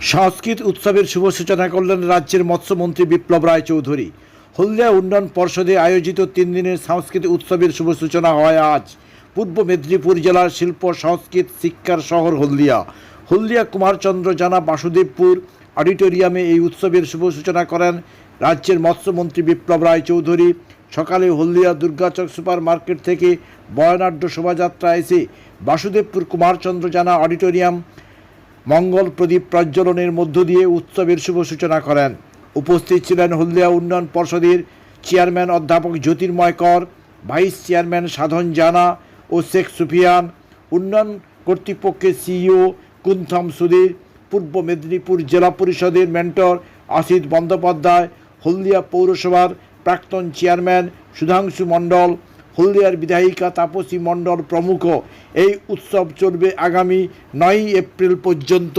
সংস্কৃত উৎসবের শুভ সূচনা করলেন রাজ্যের মৎস্যমন্ত্রী বিপ্লব রায় চৌধুরী হলদিয়া উন্নয়ন পর্ষদে আয়োজিত তিন দিনের সাংস্কৃতিক উৎসবের শুভ সূচনা হয় আজ। পূর্ব মেদিনীপুর জেলার শিল্প, সংস্কৃত, শিক্ষার শহর হলদিয়া। হলদিয়া কুমারচন্দ্র জানা বাসুদেবপুর অডিটোরিয়ামে এই উৎসবের শুভ সূচনা করেন রাজ্যের মৎস্যমন্ত্রী বিপ্লব রায় চৌধুরী সকালে হলদিয়া দুর্গাচক সুপার মার্কেট থেকে বয়নাঢ্য শোভাযাত্রা এসে বাসুদেবপুর কুমারচন্দ্র জানা অডিটোরিয়াম মঙ্গল প্রদীপ প্রজ্বলনের মধ্য দিয়ে উৎসবের শুভ সূচনা করেন। উপস্থিত ছিলেন হলদিয়া উন্নয়ন পর্ষদের চেয়ারম্যান অধ্যাপক জ্যোতির্ময় কর, ভাইস চেয়ারম্যান সাধন জানা ও শেখ সুফিয়ান, উন্নয়ন কর্তৃপক্ষের সিইও কুন্থম সুধীর, পূর্ব মেদিনীপুর জেলা পরিষদের মেন্টর আসিত বন্দ্যোপাধ্যায়, হলদিয়া পৌরসভার প্রাক্তন চেয়ারম্যান সুধাংশু মণ্ডল হলদিয়ার বিধায়িকা তাপসী মণ্ডল প্রমুখ। এই উৎসব চলবে আগামী নয়ই এপ্রিল পর্যন্ত।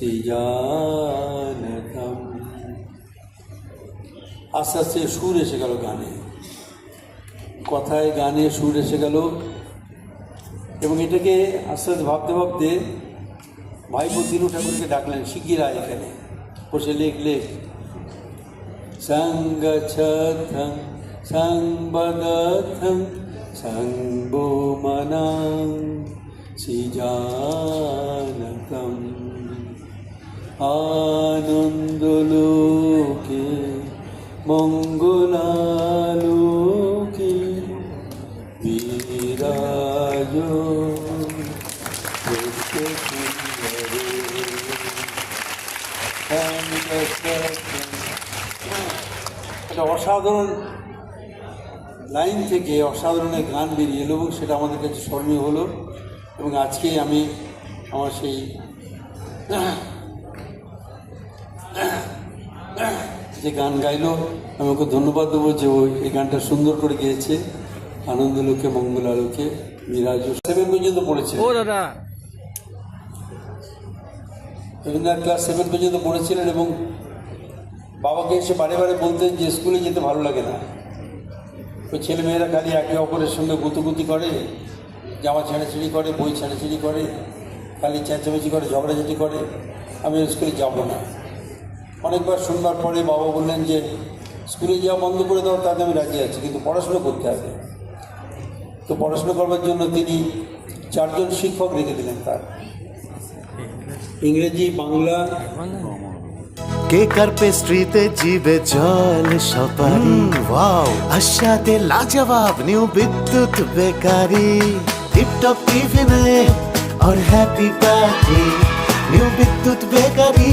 সিজানতম আস্তে আস্তে সুর এসে গেল গানে। কথায় গানে সুর এসে গেল। এবং এটাকে আস্তে আস্তে ভাবতে ভাবতে ভাই দিনু ঠাকুরকে ডাকলেন, শিগগির এখানে। বসে লেখ লেখ। সঙ্গচ্ছথং সংবদথং সংবো মনাং সিজানকম আনন্দলোকে, মঙ্গলালোকে, বিরাজ একটা অসাধারণ লাইন থেকে অসাধারণ গান বেরিয়ে এলো এবং সেটা আমাদের কাছে স্মরণীয় হলো। এবং আজকে আমি আমার সেই যে গান গাইলো আমি ওকে ধন্যবাদ দেবো যে ও এই গানটা সুন্দর করে গেয়েছে। আনন্দলোকে মঙ্গল আলোকে মিরাজ সেভেন পর্যন্ত পড়েছে। ও দাদা। রবীন্দ্রনাথ ক্লাস সেভেন পর্যন্ত পড়েছিলেন এবং বাবাকে এসে বারে বারে বলতেন যে স্কুলে যেতে ভালো লাগে না। ওই ছেলেমেয়েরা খালি একে অপরের সঙ্গে গুতুগুতি করে জামা ছেঁড়াছিড়ি করে বই ছেঁড়াছিড়ি করে খালি চেঁচামেচি করে ঝগড়াঝাটি করে। আমি স্কুলে যাব না। অনেকবার শুনবার পরে বাবা বললেন যে স্কুলে যাওয়া বন্ধ করে দাও তাতে আমি রাজি আছি কিন্তু পড়াশুনো করতে হবে। তো পড়াশুনো করবার জন্য তিনি চারজন শিক্ষক রেখে দিলেন তার। ইংরেজি বাংলা। কেক আর পেস্ট্রিতে জিবে জল সপারি? ওয়াও আশাতে লাজবাব নিউ বিদ্যুৎ বেকারি। টিপটপ টিফিনে আর happy party new Bidyut bakery.